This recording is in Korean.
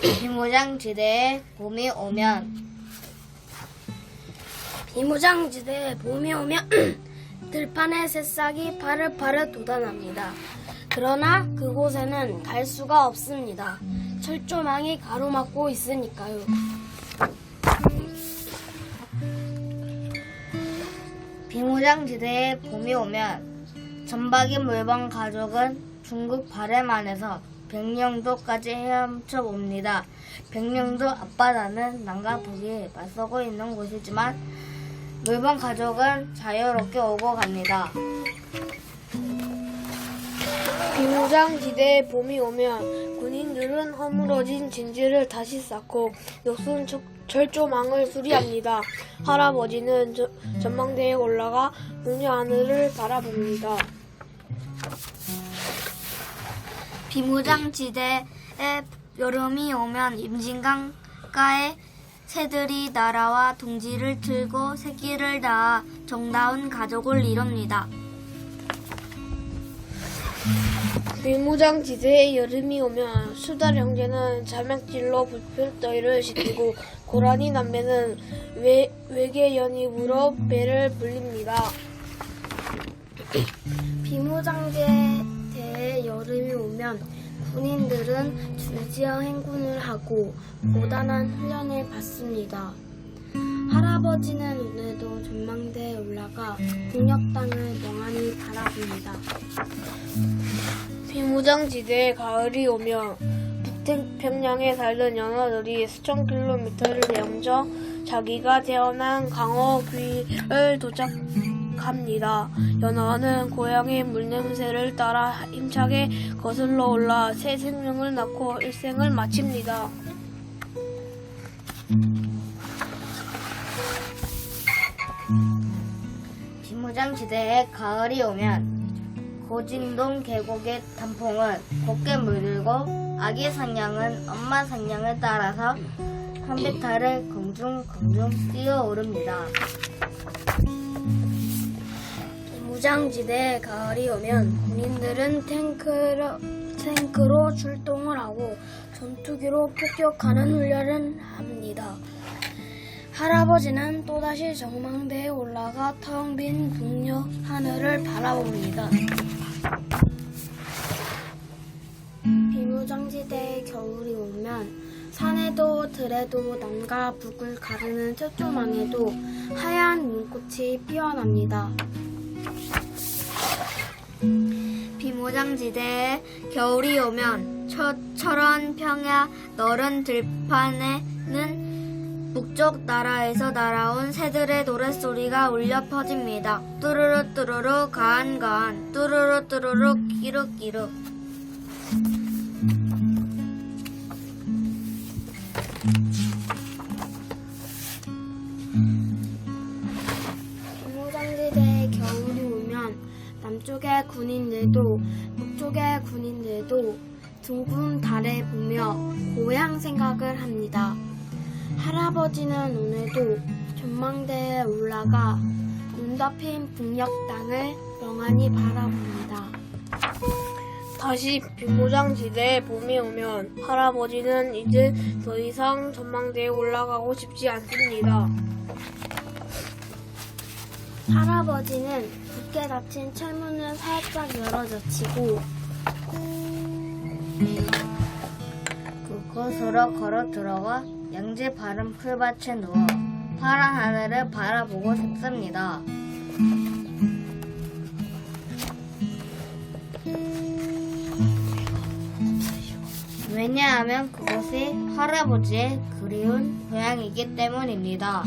비무장지대에 봄이 오면 비무장지대에 봄이 오면 들판의 새싹이 파릇파릇 돋아납니다. 그러나 그곳에는 갈 수가 없습니다. 철조망이 가로막고 있으니까요. 비무장지대에 봄이 오면 전박이 물방 가족은 중국 바레만에서 백령도까지 헤엄쳐 옵니다. 백령도 앞바다는 남과 북이 맞서고 있는 곳이지만 물방 가족은 자유롭게 오고 갑니다. 비무장지대에 봄이 오면 군인들은 허물어진 진지를 다시 쌓고 녹슨 철- 철조망을 수리합니다. 할아버지는 저- 전망대에 올라가 북녘 하늘을 바라봅니다. 비무장지대에 여름이 오면 임진강가에 새들이 날아와 둥지를 틀고 새끼를 낳아 정다운 가족을 이룹니다. 비무장 지대에 여름이 오면 수달 형제는 자맥질로 불필더위를 식히고 고라니 남매는 외, 외계 연입으로 배를 불립니다. 비무장지대에 여름이 오면 군인들은 줄지어 행군을 하고 고단한 훈련을 받습니다. 할아버지는 오늘도 전망대에 올라가 땅을 멍하니 바라봅니다. 비무장지대에 가을이 오면 북태평양에 살던 연어들이 수천 킬로미터를 헤엄쳐 자기가 태어난 강어 귀를 도착 합니다. 연어는 고향의 물냄새를 따라 힘차게 거슬러 올라 새 생명을 낳고 일생을 마칩니다. 비무장 지대에 가을이 오면 고진동 계곡의 단풍은 곱게 물들고 아기 산양은 엄마 산양을 따라서 한비탈을 공중공중 뛰어오릅니다. 무장지대에 가을이 오면 군인들은 탱크로, 탱크로 출동을 하고 전투기로 폭격하는 훈련을 합니다. 할아버지는 또다시 정망대에 올라가 텅 빈 북녘 하늘을 바라봅니다. 비무장지대에 겨울이 오면 산에도 들에도 남과 북을 가르는 철조망에도 하얀 눈꽃이 피어납니다. 비무장지대에 겨울이 오면 처, 철원 평야 너른 들판에는 북쪽 나라에서 날아온 새들의 노랫소리가 울려 퍼집니다. 뚜루루 뚜루루 가한 가한 뚜루루 뚜루루 비무 군인들도 북쪽의 군인들도 둥근 달을 보며 고향 생각을 합니다. 할아버지는 오늘도 전망대에 올라가 눈 덮인 북녘 땅을 멍하니 바라봅니다. 다시 비무장지대에 봄이 오면 할아버지는 이제 더 이상 전망대에 올라가고 싶지 않습니다. 할아버지는 굳게 닫힌 철문을 살짝 열어젖히고 그곳으로 걸어 들어가 양지 바른 풀밭에 누워 파란 하늘을 바라보고 싶습니다. 왜냐하면 그곳이 할아버지의 그리운 고향이기 때문입니다.